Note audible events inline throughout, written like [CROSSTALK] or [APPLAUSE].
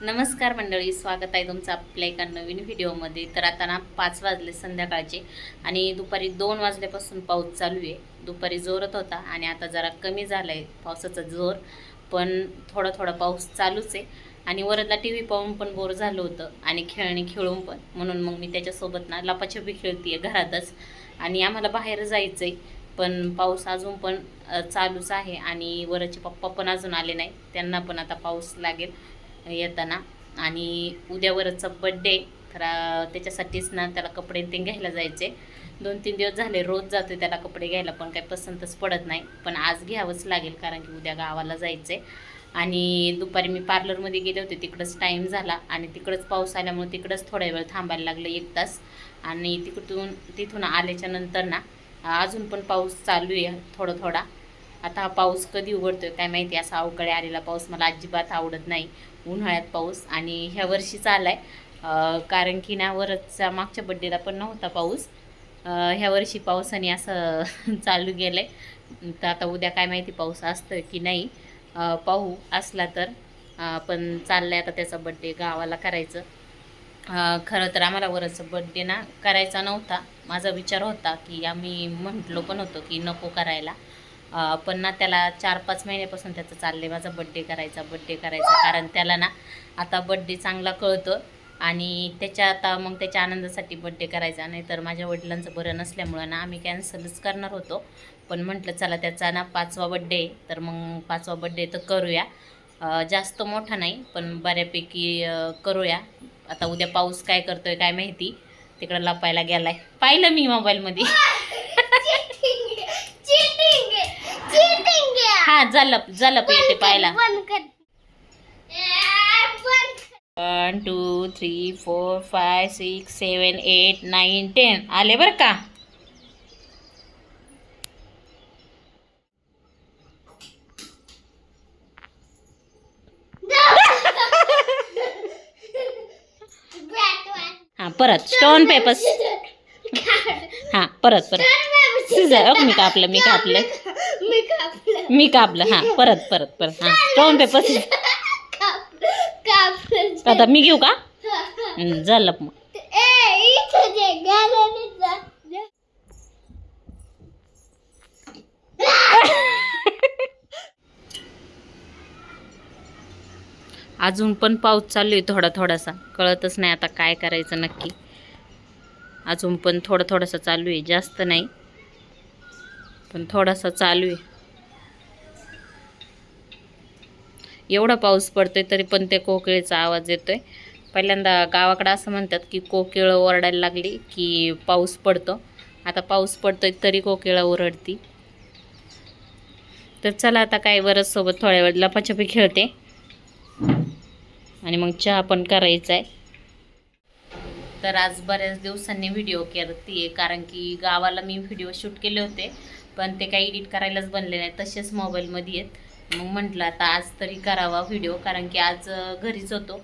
नमस्कार मंडळी स्वागत आहे तुमचं आपल्या एका नवीन व्हिडिओमध्ये. तर आता ना पाच वाजले संध्याकाळचे आणि दुपारी दोन वाजल्यापासून पाऊस चालू आहे. दुपारी जोरत होता आणि आता जरा कमी झाला आहे पावसाचा जोर पण थोडा थोडा पाऊस चालूच आहे. आणि वरदला टी व्ही पाहून पण बोर झालं होतं आणि खेळणी खेळून पण. म्हणून मग मी त्याच्यासोबत ना लपाछपी खेळते घरातच आणि आम्हाला बाहेर जायचं आहे पण पाऊस अजून पण चालूच आहे आणि वरचे पप्पा पण अजून आले नाही त्यांना पण आता पाऊस लागेल. येताना. आणि उद्या वरचा बड्डे तर त्याच्यासाठीच ना त्याला कपडे ते घ्यायला जायचे. दोन तीन दिवस झाले रोज जातो त्याला कपडे घ्यायला पण काही पसंतच पडत नाही. पण आज घ्यावंच लागेल कारण की उद्या गावाला जायचं आहे आणि दुपारी मी पार्लरमध्ये गेले होते तिकडंच टाईम झाला. आणि तिकडंच पाऊस आल्यामुळे तिकडंच थोडा वेळ थांबायला लागलं एक तास. आणि तिकडून तिथून आल्याच्यानंतर ना अजून पण पाऊस चालू आहे थोडा थोडा आता हा पाऊस कधी उघडतोय काय माहिती असा अवकाळी आलेला पाऊस मला अजिबात आवडत नाही. उन्हाळ्यात पाऊस आणि ह्या वर्षी आलाय कारण की ना वरचा मागच्या बड्डेला पण नव्हता पाऊस. ह्या वर्षी पावसाने असं [LAUGHS] चालू गेलं आहे तर आता उद्या काय माहिती पाऊस असतं की नाही. पाहू असला तर. पण चाललं आहे आता त्याचा बड्डे गावाला करायचं. खरं तर आम्हाला वरचा बड्डे ना करायचा नव्हता. माझा विचार होता की आम्ही म्हटलो पण होतो की नको करायला. पण ना त्याला चार पाच महिन्यापासून त्याचं चाललंय. माझा बड्डे करायचा बड्डे करायचा. कारण त्याला ना आता बड्डे चांगला कळतो आणि त्याच्या आता मग त्याच्या आनंदासाठी बड्डे करायचा. नाही तर माझ्या वडिलांचं बरं नसल्यामुळं ना आम्ही कॅन्सलच करणार होतो. पण म्हटलं चला त्याचा ना पाचवा बड्डे तर मग पाचवा बड्डे तर करूया. जास्त मोठा नाही पण बऱ्यापैकी करूया. आता उद्या पाऊस काय करतोय काय माहिती. तिकडं लपायला गेलाय. पाहिलं मी मोबाईलमध्ये [LAUGHS] हा जलप जलप येते पाहायला. One two three four five six seven eight nine ten. आले बरं का? हा परत. स्टोन पेपर्स हा परत परत. सिझर मी कापलं. मी कापलं. मी कापलं हा परत परत परत हा. स्टोन पेपर आता मी घेऊ का? झालं मग. [LAUGHS] अजून पण पाऊस चालू आहे थोडा थोडासा. कळतच नाही आता काय करायचं नक्की. अजून पण थोडं थोडंसं चालू आहे जास्त नाही. पण थोडासा चालू आहे. एवढा पाऊस पडतोय तरी पण ते कोकिळेचा आवाज येतोय. पहिल्यांदा गावाकडं असं म्हणतात की कोकिळ ओरडायला लागली की पाऊस पडतो. आता पाऊस पडतोय तरी कोकिळा ओरडती. तर चला आता काय बरंच सोबत थोड्या वेळ लपाछपी खेळते. आणि मग चहा पण करायचा आहे. तर आज बऱ्याच दिवसांनी व्हिडिओ करते कारण की गावाला मी व्हिडिओ शूट केले होते. पण ते काही एडिट करायलाच बनले नाही तसेच मोबाईलमध्ये आहेत मग म्हटलं आता आज तरी करावा व्हिडिओ कारण की आज घरीच होतो.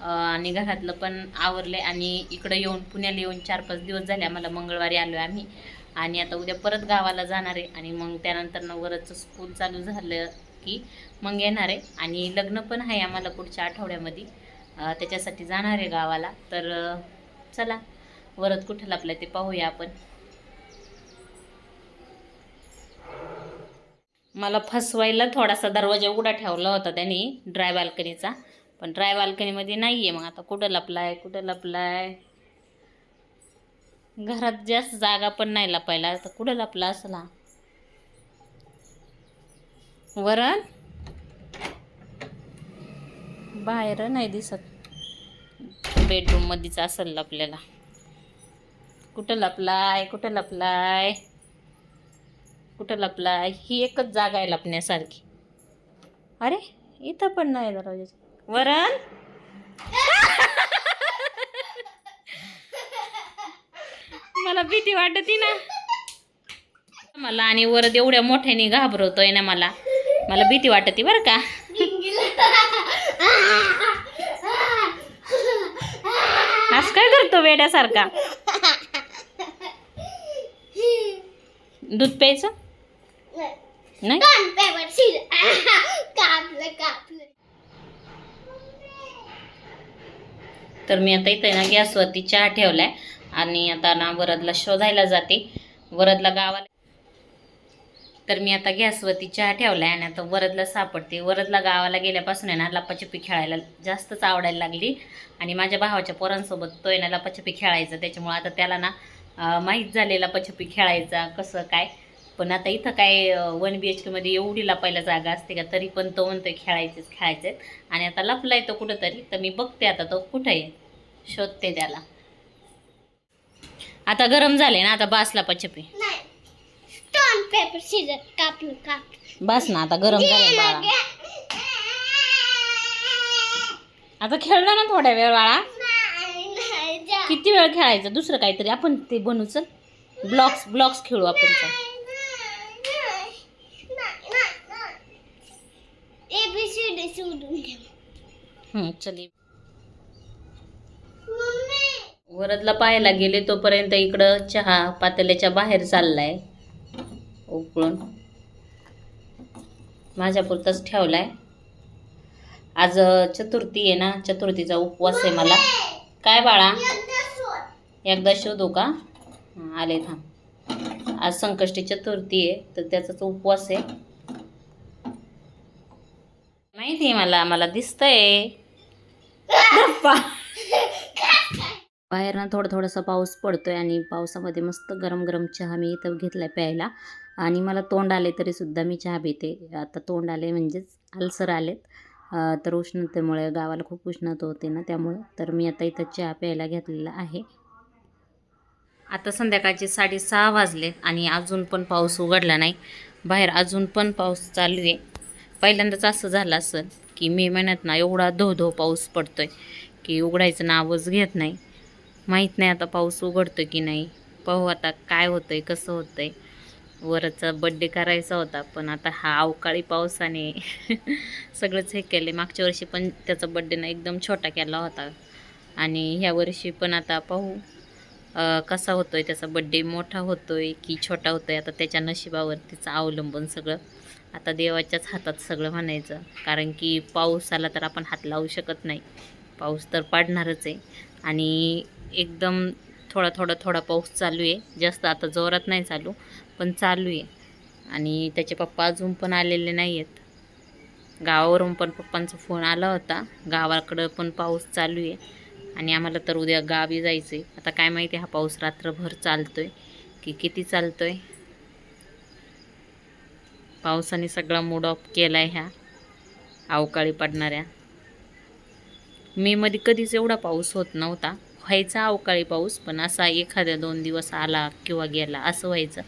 आणि घरातलं पण आवरले आणि इकडं येऊन पुण्याला येऊन चार पाच दिवस झाले आम्हाला मंगळवारी आलो आम्ही. आणि आता उद्या परत गावाला जाणार आहे. आणि मग त्यानंतर नवरचं स्कूल चालू झालं की मग येणार आहे. आणि लग्न पण आहे आम्हाला पुढच्या आठवड्यामध्ये. त्याच्यासाठी जाणार आहे गावाला. तर चला वरत कुठं लपलं ते पाहूया आपण. मला फसवायला थोडासा दरवाजा उघडा ठेवला होता त्यांनी ड्राय बाल्कनीचा पण ड्राय बाल्कनीमध्ये नाही आहे मग. आता कुठं लपलाय कुठं लपलाय? घरात जास्त जागा पण नाही लपायला. आता कुठं लपला असला? वरण? बाहेर नाही दिसत. बेडरूममध्येच असेल लपलेला. कुठं लपलाय कुठं लपलाय? कुठं लपलाय ही एकच जागा आहे लपण्यासारखी. अरे इथं पण नाही दरवाजाचं वरण? मला भीती वाटती ना. मला आणि वरद एवढ्या मोठ्याने घाबरवतोय ना मला. मला भीती वाटते बरं का. आज काय करतो वेड्यासारखा? दूध प्यायचं? नाही? [LAUGHS] तर मी आता इथे ना गॅसवरती चहा ठेवलाय आणि आता ना वरदला शोधायला जाते. वरदला गावाला तर मी आता गॅसवरती चहा ठेवलाय आणि आता वरदला सापडते. वरदला गावाला गेल्यापासून आहे ना लपाछपी खेळायला जास्तच आवडायला लागली. आणि माझ्या भावाच्या पोरांसोबत तो आहे ना लपाछपी खेळायचा. त्याच्यामुळे आता त्याला ना माहीत झाले लपाछपी खेळायचा कसं काय. पण आता इथं काय वन बी एच केमध्ये एवढी लपायला जागा असते का तरी पण तो म्हणतोय खेळायचेच खेळायचेच आणि आता लपलाय तो कुठंतरी तर मी बघते आता तो कुठं आहे शोधते त्याला. आता गरम झाले ना आता बास लपाछपी नाही स्टोन पेपर कापलं काप. बस ना आता गरम झाले बाळा. आता खेळला ना थोड्या वेळ बाळा. किती वेळ खेळायचं? दुसरं काहीतरी आपण ते बनवू चल. ब्लॉक्स ब्लॉक्स खेळू आपण एबीसीडी ठेव चल. वरदला पाहायला गेले तोपर्यंत इकडं चहा पातेल्याच्या बाहेर चाललाय. उकळून. माझ्या पुरताच ठेवलाय. आज चतुर्थी आहे ना चतुर्थीचा उपवास आहे मला. काय बाळा? एकदा शोधू का? हं, आले थांब. आज संकष्टी चतुर्थी आहे तर त्याचाच उपवास आहे. माहिती आहे मला? मला दिसतंय. बाहेर ना थोडं थोडासा पाऊस पडतोय आणि पावसामध्ये मस्त गरम गरम चहा मी इथं घेतलाय प्यायला. आणि मला तोंड आले तरी सुद्धा मी चहा पिते. आता तोंड आले म्हणजेच अल्सर आलेत. तर उष्णतेमुळे गावाला खूप उष्णता होते ना त्यामुळं. तर मी आता इथं चहा प्यायला घेतलेला आहे. आता संध्याकाळचे साडेसहा वाजले आणि अजून पण पाऊस उघडला नाही. बाहेर अजून पण पाऊस चालू आहे. पहिल्यांदाच असं झालं असेल की मे महिन्यात ना एवढा धो धो पाऊस आहे की उघडायचं नावच घेत नाही. माहीत नाही आता पाऊस उघडतो की नाही. पाहू आता काय होतं आहे कसं होतं आहे वरचा बड्डे करायचा होता पण आता हा अवकाळी पावसाने [LAUGHS] सगळंच हे केले मागच्या वर्षी पण त्याचा बड्डे ना एकदम छोटा केला होता. आणि ह्या वर्षी पण आता पाहू कसा होतो आहे त्याचा बड्डे मोठा होतो आहे की छोटा होतो आहे आता त्याच्या नशिबावर तिचं अवलंबून सगळं. आता देवाच्याच हातात सगळं म्हणायचं. कारण की पाऊस आला तर आपण हात लावू शकत नाही. पाऊस तर पाडणारच आहे. आणि एकदम थोडा थोडा थोडा पाऊस चालू आहे. जास्त आता जोरात नाही चालू पण चालू आहे. आणि त्याचे पप्पा अजून पण आलेले नाही आहेत गावावरून पण पप्पांचा फोन आला होता. गावाकडं पण पाऊस चालू आहे. आणि आम्हाला तर उद्या गावी जायचं आहे आता काय माहिती हा पाऊस रात्रभर चालतो आहे की किती चालतो आहे पावसाने सगळा मूड ऑफ केला आहे ह्या. अवकाळी पडणाऱ्या. मेमध्ये कधीच एवढा पाऊस होत नव्हता. व्हायचा अवकाळी पाऊस पण असा एखाद्या दोन दिवस आला किंवा गेला असं व्हायचं.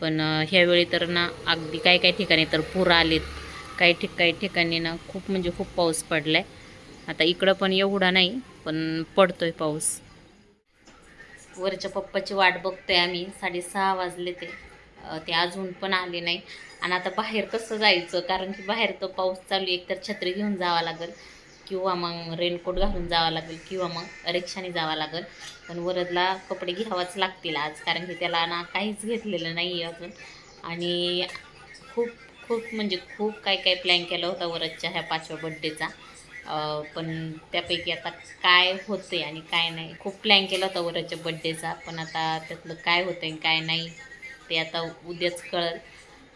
पण ह्यावेळी तर ना अगदी काही काही ठिकाणी तर पूर आलेत. काही ठिक काही ठिकाणी ना खूप म्हणजे खूप पाऊस पडला आहे आता इकडं पण एवढा नाही पण पडतोय पाऊस. वरच्या पप्पाची वाट बघतोय आम्ही साडेसहा वाजले ते. ते अजून पण आले नाही. आणि आता बाहेर कसं जायचं? कारण की बाहेर तर पाऊस चालू आहे, एकतर छत्री घेऊन जावं लागेल किंवा मग रेनकोट घालून जावं लागेल किंवा मग रिक्षाने जावं लागेल. पण वरदला कपडे घ्यावाच लागतील आज. कारण की त्याला ना काहीच घेतलेलं नाही आहे अजून. आणि खूप खूप म्हणजे खूप काय काय प्लॅन केला होता वरदच्या ह्या पाचव्या बड्डेचा पण त्यापैकी आता काय होते आणि काय नाही. खूप प्लॅन केला होता वरदच्या बड्डेचा पण आता त्यातलं काय होतं आणि काय नाही. ते आता उद्याच कळल.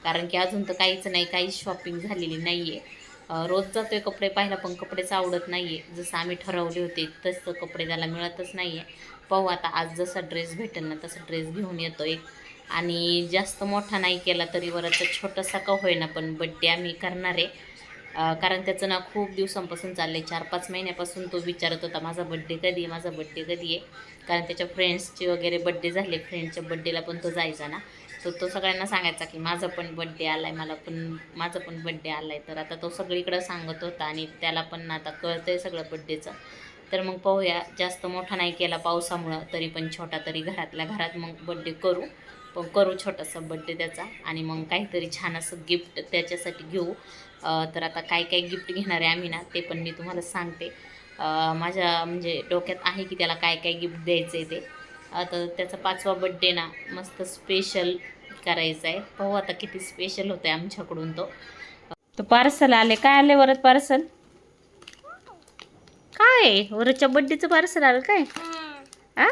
कारण की अजून तर काहीच नाही काहीच शॉपिंग झालेली नाही आहे रोज जातोय कपडे पाहायला पण कपडेच आवडत नाही आहे जसं आम्ही ठरवले होते तसं कपडे त्याला मिळतच नाही आहे पाहू आता आज जसा ड्रेस भेटेल ना तसा ड्रेस घेऊन येतो एक आणि जास्त मोठा नाही केला तरी वरचा छोटासा का होईना पण बड्डे आम्ही करणार आहे. कारण त्याचं ना खूप दिवसांपासून चाललं आहे चार पाच महिन्यापासून तो विचारत होता माझा बड्डे कधी आहे? माझा बड्डे कधी आहे? कारण त्याच्या फ्रेंड्सचे वगैरे बड्डे झाले. फ्रेंड्सच्या बड्डेला पण तो जायचा ना. तर तो सगळ्यांना सांगायचा की माझा पण बड्डे आला आहे मला पण माझा पण बड्डे आला आहे तर आता तो सगळीकडं सांगत होता आणि त्याला पण आता कळतं आहे सगळं बड्डेचं तर मग पाहूया जास्त मोठा नाही केला पावसामुळं तरी पण छोटा तरी घरातल्या घरात मग बड्डे करू. पण करू छोटासा बड्डे त्याचा आणि मग काहीतरी छान असं गिफ्ट त्याच्यासाठी घेऊ. तर आता काय काय गिफ्ट घेणार आहे आम्ही ना ते पण मी तुम्हाला सांगते. माझ्या म्हणजे डोक्यात आहे की त्याला काय काय गिफ्ट द्यायचं आहे ते. आता त्याचा पाचवा बड्डे ना मस्त स्पेशल करायचा आहे पाहू आता किती स्पेशल होतं आहे आमच्याकडून तो. तो पार्सल आले. काय आले वरत पार्सल काय वरच्या बड्डेचं पार्सल आलं काय? आ?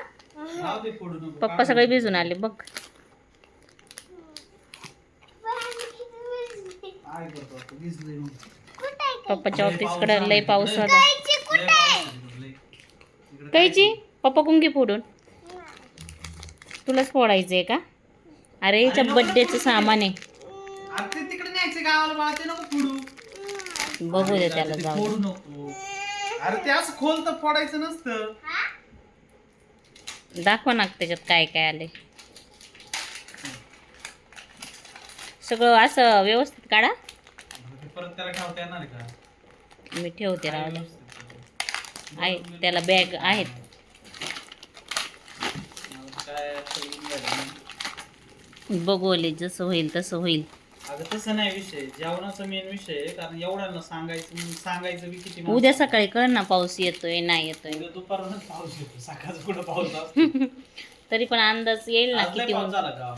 पप्पा सगळे भिजून आले. बघ. पप्पाच्या ऑफिसकडे कडे लय पाऊस लय होता कायची पप्पा कुंगी फोडून. तुलाच फोडायचंय का? अरे याच्या बड्डेचं सामान आहे. अरे ते तिकडे न्यायचं गावाला बाळा ते नको फोडू. बघू दे त्याला ते जाऊ फोडू नको. अरे ते असं खोल तर फोडायचं नसतं. दाखवा ना त्याच्यात काय काय आले सगळं असं व्यवस्थित काढा. ते परत त्याला ठेवता येणार आहे का? मी ठेवते राहू दे. आहे त्याला बॅग आहेत मला काय असं येऊन राहिलं नाही. बघवले जसं होईल तसं होईल. अगं तसं नाही विषय. जेवणाचा मेन विषय आहे कारण एवढ्यांना सांगायचं मग सांगायचं बी किती उद्या सकाळी कळ ना पाऊस येतोय नाही येतोय. उद्या पाऊस येतो सकाळचं कुठं पाऊस [LAUGHS] असतो? तरी पण अंदाज येईल ना आज लय किती पाऊस झाला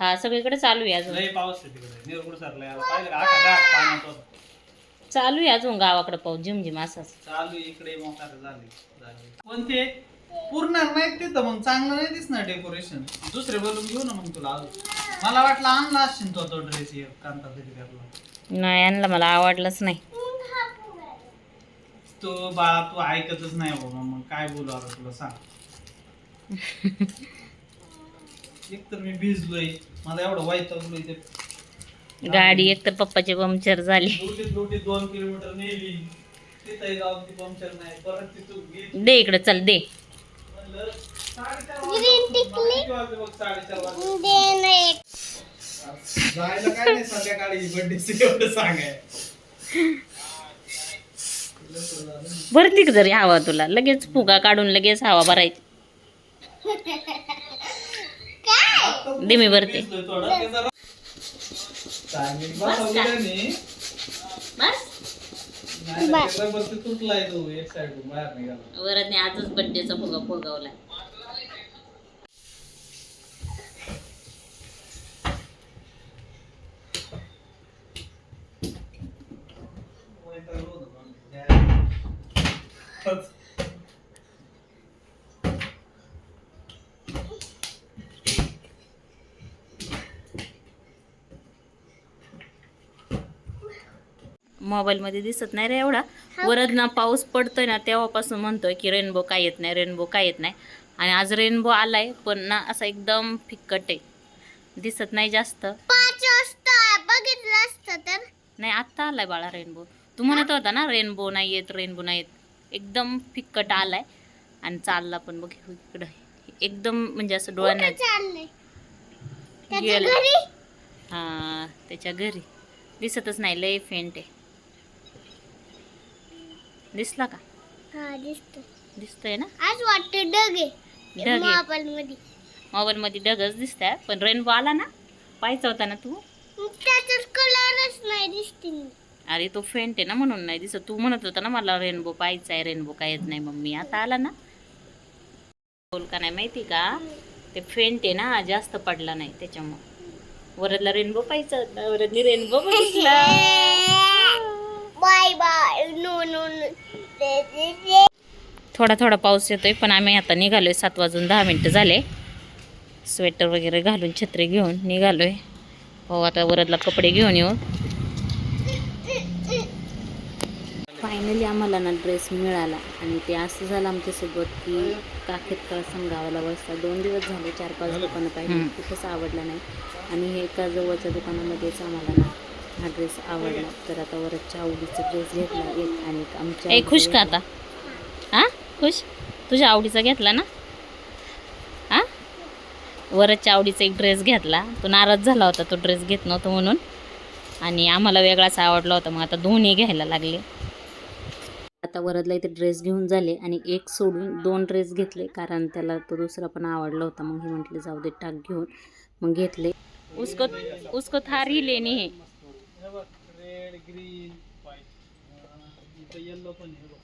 हा सगळीकडे चालू आहे अजून. लय पाऊस आहे तिकडे. निरगुड सरला याला पाहिलं का? आका गाठ पाण्यात होता. चालू आहे अजून गावाकडे पाऊस झिमझिम असाच. चालू इकडे मोकार झाली झाली. पण ते पुरणार नाही तिथं मग चांगलं नाही दिसणार डेकोरेशन दुसरे बोलून घेऊ ना मग तुला अजून. मला वाटलं आणला असशील तो तो ड्रेस कांता तरी घातला नाही आणला मला आवडलंच नाही. तो बाळा तू ऐकतच नाही बाबा मग काय बोलू आता तुला सांग. [LAUGHS] एक तर मी भिजलोय मला एवढं वैतागलोय ते. गाडी एक तर पप्पाची पंक्चर झाली. लुटीत लुटीत दोन किलोमीटर नेली. तिथं जाऊन ती पंक्चर नाही परत तिथून गेली. दे इकडे चल दे. जायला काय नाही संध्याकाळी बर्थडे एवढं सांगाय भरती का जरी हवा तुला लगेच फुगा काढून लगेच हवा भरायची. दे मी भरते. तुटलाय तो एक साइड बाहेर निघाला. वरदने आजच बड्डेचा फुगा फुगवला वैतागलो मोबाईलमध्ये दिसत नाही रे एवढा. वरद ना पाऊस पडतोय ना तेव्हापासून म्हणतोय की रेनबो काय येत नाही रेनबो काय येत नाही. आणि आज रेनबो आलाय पण ना असा एकदम फिक्कट आहे. दिसत नाही जास्त. बघितलं तर. नाही आत्ता आलाय बाळा रेनबो तू म्हणत होता ना रेनबो नाही येत रेनबो नाही येत. एकदम फिक्कट आलाय. आणि चालला पण बघ इकडं. एकदम म्हणजे असं डोळ्यांना गेलं. हा त्याच्या घरी. दिसतच नाही लय फेंट आहे. दिसला का? हा दिसतो दिसतोय ना? आज वाटतं डग आहे. ढग आहे. मोबाईल मध्ये डगच दिसतंय पण रेनबो आला ना? पाहायचा होता ना तू? त्याच्यात कलरच नाही दिसते अरे तो फेंट आहे ना म्हणून नाही दिसत. तू म्हणत होता ना मला रेनबो पाहायचा आहे रेनबो काय येत नाही मम्मी. आता आला ना? बोल का नाही माहिती का? ते फेंट आहे ना जास्त पडला नाही त्याच्यामुळे. वरदला रेनबो पाहायचा होता वरदनी रेनबो बघितला. [LAUGHS] Bye bye. No no no. थोडा थोडा पाऊस येतोय पण आम्ही आता निघालोय. सात वाजून दहा मिनटं झाले. स्वेटर वगैरे घालून छत्री घेऊन निघालोय. हो आता वरदला कपडे घेऊन येऊ. फायनली आम्हाला ना ड्रेस मिळाला. आणि ते असं झालं आमच्यासोबत की काखेत कळसम गावाला वस्ता दोन दिवस झाले चार पाच दुकानं पाहिजे कुठंच आवडला नाही. आणि हे एका जवळच्या दुकानामध्येच आम्हाला ना हा ड्रेस आवडला. तर आता वरच्या आवडीचा ड्रेस घेतला एक आणि एक आमच्या खुश का आता? हा? खुश? तुझ्या आवडीचा घेतला ना? हा? वरच्या आवडीचा एक ड्रेस घेतला. तो नाराज झाला होता तो ड्रेस घेत नव्हता म्हणून. आणि आम्हाला वेगळाच आवडला होता मग आता दोन्ही घ्यायला लागले. आता वरदला इथे ड्रेस घेऊन झाले आणि एक सोडून दोन ड्रेस घेतले कारण त्याला तो दुसरा पण आवडला होता. मग हे म्हटले जाऊ दे टाक घेऊन. मग घेतले. उसको उसको थार ही लेनी हे बघ रेड ग्रीन व्हाईट इथं येल्लो पण आहे बघ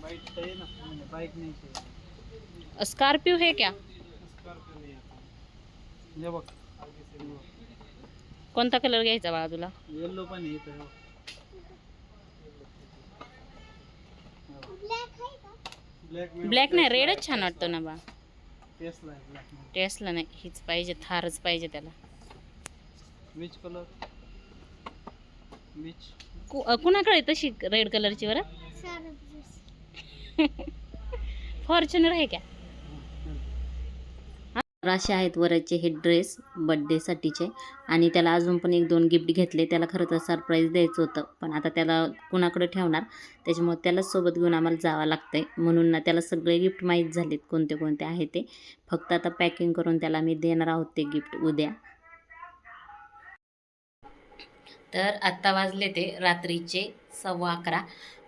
व्हाईट तर आहे ना? बाईक नाही ते. स्कॉर्पियो है क्या? स्कॉर्पिओ आहे आता. हे बघ आगे. कोणता कलर घ्यायचा बाळा तुला येल्लो पण आहे इथं हे बघ. ब्लॅक आहे का ब्लॅक ब्लॅक नाही रेडच छान वाटतो ना बा टेस्ला आहे ब्लॅक टेस्टला नाही हीच पाहिजे थारच पाहिजे त्याला. विच कलर अ, कुणाकडे तशी रेड कलरची बरं. फॉर्च्युनर [LAUGHS] आहे का? असे आहेत वराचे हे ड्रेस बड्डेसाठीचे. आणि त्याला अजून पण एक दोन गिफ्ट घेतले. त्याला खरं तर सरप्राईज द्यायचं होतं. पण आता त्याला कुणाकडे ठेवणार? त्याच्यामुळे त्यालाच सोबत घेऊन आम्हाला जावं लागतं आहे म्हणून ना त्याला सगळे गिफ्ट माहीत झालेत कोणते कोणते आहे ते. फक्त आता पॅकिंग करून त्याला मी देणार आहोत ते गिफ्ट उद्या. तर आत्ता वाजले ते रात्रीचे सव्वा अकरा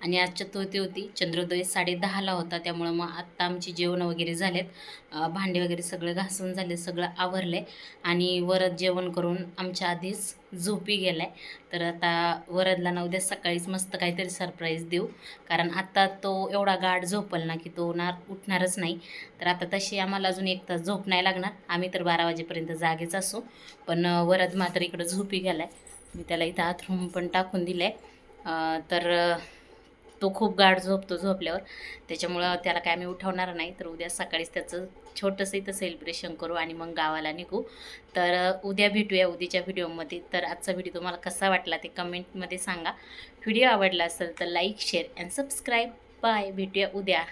आणि आज चतुर्थी होती. चंद्रोदय साडे दहाला होता. त्यामुळं मग आत्ता आमची जेवणं वगैरे झालेत. भांडे वगैरे सगळं घासून झाले सगळं आवरलं आहे आणि वरद जेवण करून आमच्या आधीच झोपी गेलाय. तर आता वरदला ना उद्या सकाळीच मस्त काहीतरी सरप्राईज देऊ. कारण आत्ता तो एवढा गाढ झोपल ना की तो ना उठणारच नाही. तर आता तशी आम्हाला अजून एक तास झोप नाही लागणार. आम्ही तर बारा वाजेपर्यंत जागेच असू. पण वरद मात्र इकडं झोपी गेलाय. मी त्याला इथं आथरूम पण टाकून दिलं आहे तर तो खूप गाढ झोपतो झोपल्यावर. त्याच्यामुळं त्याला काय मी उठवणार नाही तर उद्या सकाळीच त्याचं छोटंसं इथं सेलिब्रेशन करू आणि मग गावाला निघू. तर उद्या भेटूया उद्याच्या व्हिडिओमध्ये. तर आजचा व्हिडिओ तुम्हाला कसा वाटला ते कमेंटमध्ये सांगा. व्हिडिओ आवडला असेल तर like share and subscribe bye भेटूया उद्या.